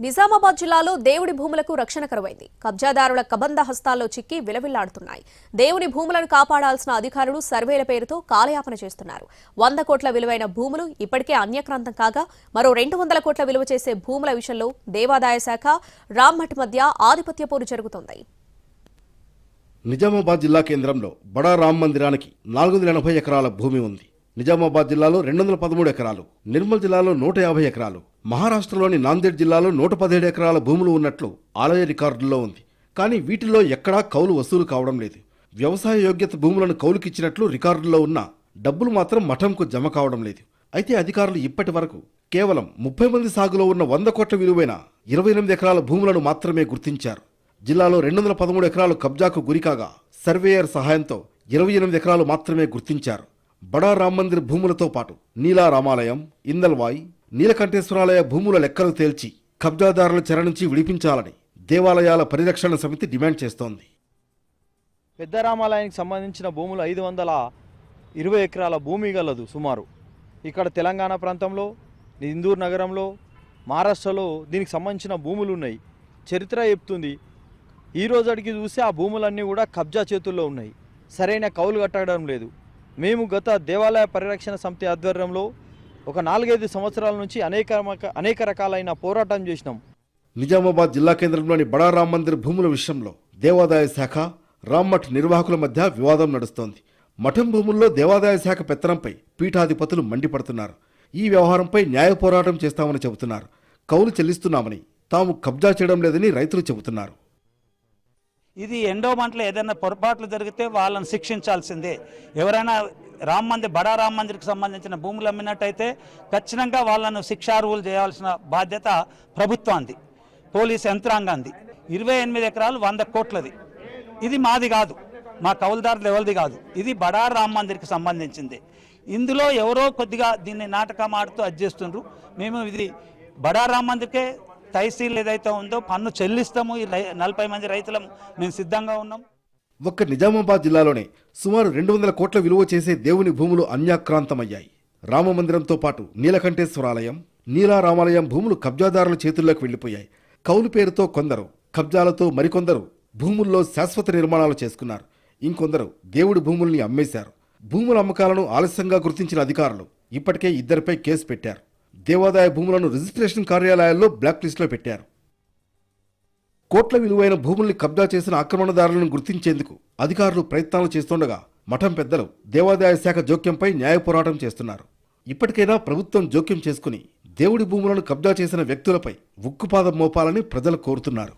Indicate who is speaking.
Speaker 1: నిజామాబాద్ జిల్లాలో దేవుడి భూములకు రక్షణ కరువైంది. కబ్జాదారుల కబంధ హస్తాల్లో చిక్కి విలవిల్లాడుతున్నాయి. దేవుని భూములను కాపాడాల్సిన అధికారులు సర్వేల పేరుతో కాలయాపన చేస్తున్నారు. వంద కోట్ల విలువైన భూములు ఇప్పటికే అన్యక్రాంతం కాగా మరో రెండు వందల కోట్ల విలువ చేసే భూముల విషయంలో దేవాదాయ శాఖ రామ్మఠ్ మధ్య ఆధిపత్య పోరు జరుగుతోంది.
Speaker 2: నిజామాబాద్ జిల్లా కేంద్రంలో బడా రామ్ మందిరానికి నాలుగు వందల ఎనభై ఎకరాల భూమి ఉంది. నిజామాబాద్ జిల్లాలో రెండు వందల పదమూడు ఎకరాలు నిర్మల్ జిల్లాలో నూట యాభై ఎకరాలు మహారాష్ట్రలోని నాందేడ్ జిల్లాలో నూట పదిహేడు ఎకరాల భూములు ఉన్నట్లు ఆలయ రికార్డుల్లో ఉంది. కానీ వీటిలో ఎక్కడా కౌలు వసూలు కావడం లేదు. వ్యవసాయ యోగ్యత భూములను కౌలుకిచ్చినట్లు రికార్డుల్లో ఉన్న డబ్బులు మాత్రం మఠంకు జమ కావడం లేదు. అయితే అధికారులు ఇప్పటి వరకు కేవలం ముప్పై మంది సాగులో ఉన్న వంద కోట్ల విలువైన ఇరవై ఎనిమిది ఎకరాల భూములను మాత్రమే గుర్తించారు. జిల్లాలో రెండు వందల పదమూడు ఎకరాలు కబ్జాకు గురికాగా సర్వేయర్ సహాయంతో ఇరవై ఎనిమిది ఎకరాలు మాత్రమే గుర్తించారు. బడా రామ్ మందిర్ భూములతో పాటు నీలా రామాలయం ఇందల్వాయి నీలకంఠేశ్వరాలయ భూముల లెక్కలు తేల్చి కబ్జాదారుల చెర నుంచి విడిపించాలని దేవాలయాల పరిరక్షణ సమితి డిమాండ్ చేస్తోంది.
Speaker 3: పెద్ద రామాలయానికి సంబంధించిన భూములు ఐదు వందల ఇరవై ఎకరాల భూమి గలదు సుమారు. ఇక్కడ తెలంగాణ ప్రాంతంలో ఇందూరు నగరంలో మహారాష్ట్రలో దీనికి సంబంధించిన భూములు ఉన్నాయి. చరిత్ర చెప్తుంది. ఈ రోజుకి చూస్తే ఆ భూములన్నీ కూడా కబ్జా చేతుల్లో ఉన్నాయి. సరైన కౌలు కట్టడం లేదు. మేము గత దేవాలయ పరిరక్షణ సమితి ఆధ్వర్యంలో ఒక నాలుగైదు సంవత్సరాల నుంచి అనేక రక- అనేక రకాలైన పోరాటం చేసినాం.
Speaker 2: నిజామాబాద్ జిల్లా కేంద్రంలోని బడా రామ్ మందిర్ భూముల విషయంలో దేవాదాయ శాఖ రామ్మఠ్ నిర్వాహకుల మధ్య వివాదం నడుస్తోంది. మఠం భూముల్లో దేవాదాయ శాఖ పెత్తనంపై పీఠాధిపతులు మండిపడుతున్నారు. ఈ వ్యవహారంపై న్యాయ పోరాటం చేస్తామని చెబుతున్నారు. కౌలు చెల్లిస్తున్నామని తాము కబ్జా చేయడం లేదని రైతులు చెబుతున్నారు.
Speaker 4: ఇది ఎండోమెంట్లో ఏదైనా పొరపాట్లు జరిగితే వాళ్ళని శిక్షించాల్సిందే. ఎవరైనా రామ్ మందిర్ బడా రామ్ మందిర్కి సంబంధించిన భూములు అమ్మినట్టయితే ఖచ్చితంగా వాళ్ళను శిక్షార్హులు చేయాల్సిన బాధ్యత ప్రభుత్వానికి పోలీస్ యంత్రాంగాంది ఇరవై ఎనిమిది ఎకరాలు వంద కోట్లది. ఇది మాది కాదు మా కౌలుదారులు ఎవరిది కాదు. ఇది బడా రామ్ మందిర్కి సంబంధించింది. ఇందులో ఎవరో కొద్దిగా దీన్ని నాటకం ఆడుతూ అడ్జేస్తుండ్రు మేము ఇది బడా రామ్ మందిర్కే తహసీల్ ఏదైతే ఉందో పన్ను చెల్లిస్తాము. ఈ రై- నలభై మంది రైతులం మేము సిద్ధంగా ఉన్నాం.
Speaker 2: ఒక్క నిజామాబాద్ జిల్లాలోనే సుమారు రెండు వందల కోట్ల విలువ చేసే దేవుని భూములు అన్యాక్రాంతమయ్యాయి. రామమందిరంతో పాటు నీలకంఠేశ్వరాలయం నీలా రామాలయం భూములు కబ్జాదారుల చేతుల్లోకి వెళ్ళిపోయాయి కౌలు పేరుతో కొందరు కబ్జాలతో మరికొందరు భూముల్లో శాశ్వత నిర్మాణాలు చేసుకున్నారు. ఇంకొందరు దేవుడి భూముల్ని అమ్మేశారు. భూముల అమ్మకాలను ఆలస్యంగా గుర్తించిన అధికారులు ఇప్పటికే ఇద్దరిపై కేసు పెట్టారు. దేవాదాయ భూములను రిజిస్ట్రేషన్ కార్యాలయాల్లో బ్లాక్ లిస్టులో పెట్టారు. కోట్ల విలువైన భూముల్ని కబ్జా చేసిన ఆక్రమణదారులను గుర్తించేందుకు అధికారులు ప్రయత్నాలు చేస్తుండగా మఠం పెద్దలు దేవాదాయ శాఖ జోక్యంపై న్యాయ పోరాటం చేస్తున్నారు. ఇప్పటికైనా ప్రభుత్వం జోక్యం చేసుకుని దేవుడి భూములను కబ్జా చేసిన వ్యక్తులపై ఉక్కుపాదం మోపాలని ప్రజలు కోరుతున్నారు.